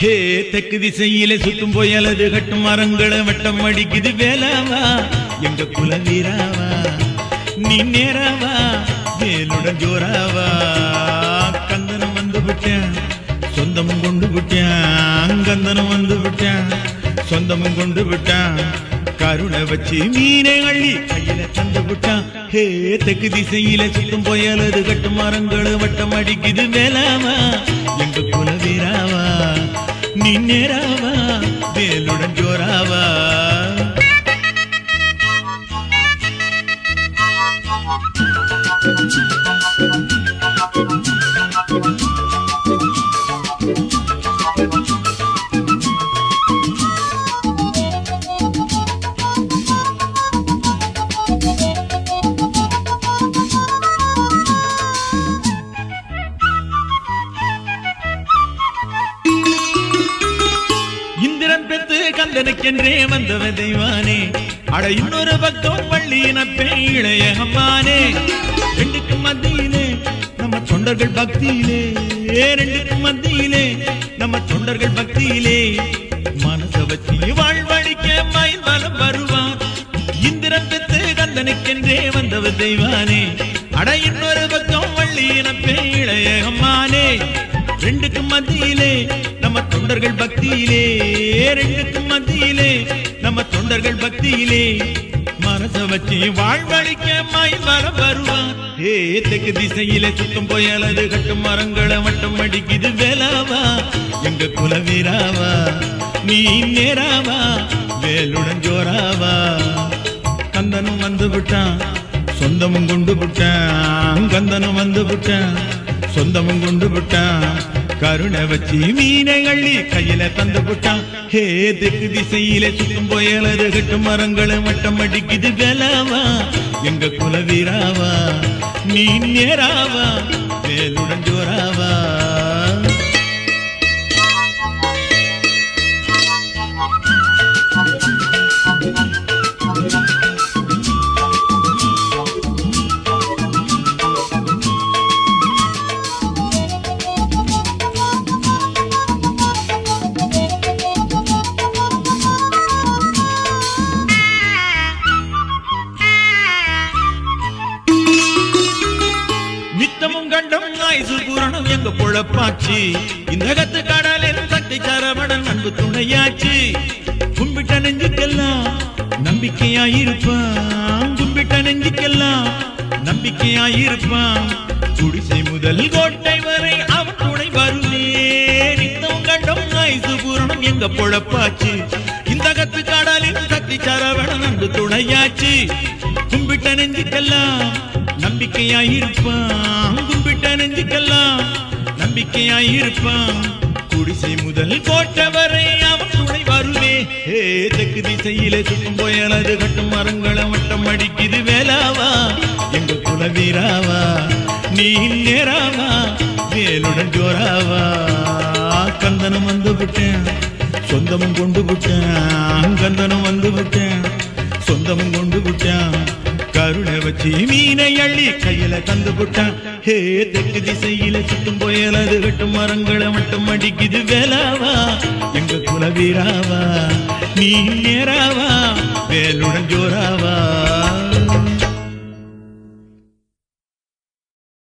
ஹே தெற்கு திசையில சுத்தும் போய் அலது கட்டும் மரங்களை வட்டம் அடிக்குது. வேலாவா எங்க குல வீராவா நீ நேராவா வேலுடன் ஜோராவா. கந்தனம் வந்து விட்டேன் சொந்தமும் கொண்டு விட்டேன் கந்தனம் வந்து விட்டேன் சொந்தமும் கொண்டு விட்டான். கருணை வச்சு மீனை அள்ளி கையில தந்து விட்டான். ஹே தெற்கு திசையில சுத்தும் போயலது கட்டும் மரங்களை வட்டம் அடிக்குது. வேலாவா எங்க குல வீராவா நீ நேராவா வேலுடன் ஜோராவா? கந்தனுக்கென்றே வந்தவ தெய்வானே. அட இன்னொரு பக்கம் வள்ளியினப்பே இளைய அம்மானே. ரெண்டுக்கும் மத்தியிலே நம்ம தொண்டர்கள் பக்தியிலே. ரெண்டுக்கும் மத்தியிலே நம்ம தொண்டர்கள் பக்தியிலே. மனச வச்சு வாழ்வழிக்க மயில் வலம் வருவான். இந்திரன் பெத்து கந்தனுக்கென்றே வந்தவ தெய்வானே. அட இன்னொரு பக்கம் வள்ளியினப்பே இளைய அம்மானே. ரெண்டுக்கும் மத்தியிலே தொண்டர்கள் பக்தியிலே ரெண்டுக்கும் மத்தியிலே. நம்ம தொண்டர்கள் பக்தியிலே மனச வச்சு வாழ்வழிக்க மயில் வரம் வருவான் ஏ தெற்கு திசையில சுத்தம் போயாலது கட்டும் மரங்களை வட்டம் அடிக்குது வேலாவா? எங்க குல வீராவா நீ நேராவா? வேலுடன் ஜோராவா? கந்தனும் வந்து விட்டான் சொந்தமும் கொண்டு விட்டான். கந்தனும் வந்து விட்டான் சொந்தமும் கொண்டு விட்டான். கருணை வச்சு மீனை அள்ளி கையில தந்து விட்டான் ஹே தெற்கு திசையில சுத்தும் புயலது கட்டும் மரங்களை மட்டம் அடிக்குது கலாவா. எங்க குலவீராவா? நீ நேராவா வேலுடன் ஜோராவா? நித்தமும் கண்டம் ஆயுசு பூரணம் எங்க பொழப்பாச்சு. இந்த கத்து கடலின் சக்தி சரவணன் அன்பு துணையாச்சு. கும்பிட்ட நெஞ்சுக்கெல்லாம் நம்பிக்கையாயிருப்பான் கும்பிட்ட நெஞ்சுக்கெல்லாம் நம்பிக்கையாயிருப்பான் குடிசை முதல் கோட்டை வரை அவன் துணை வருவே நித்தமும் கண்டம் ஆயுசு பூரணம் எங்க பொழப்பாச்சு. இந்த கத்து கடலின் சக்தி சரவணன் அன்பு துணையாச்சு. கும்பிட்ட நெஞ்சுக்கெல்லாம் நம்பிக்கையாயிருப்பான். கும்பிட்ட நெஞ்சுக்கெல்லாம் நம்பிக்கையாயிருப்பான். குடிசை முதல் கோட்டை அவன் துணை வருவே ஹே தெற்கு திசையில சுற்றும் போயலது கட்டும் மரங்களை வட்டம் அடிக்குது வேலாவா? எங்க குல வீராவா நீ நேராவா வேலுடன் ஜோராவா? கந்தனம் வந்து விட்டேன். சொந்தமும் கொண்டு விட்டேன். கந்தனம் வந்து விட்டேன். சொந்தமும் கொண்டு விட்டேன். கருணை வச்சு மீனை அள்ளி கையில தந்து போட்டான். ஹே தெற்கு திசையில சுத்தும் போயலது வெட்டும் மரங்களை மட்டும் அடிக்குது வேலாவா? எங்க குலவீராவா? நீ நேராவா? வேலுடன் ஜோ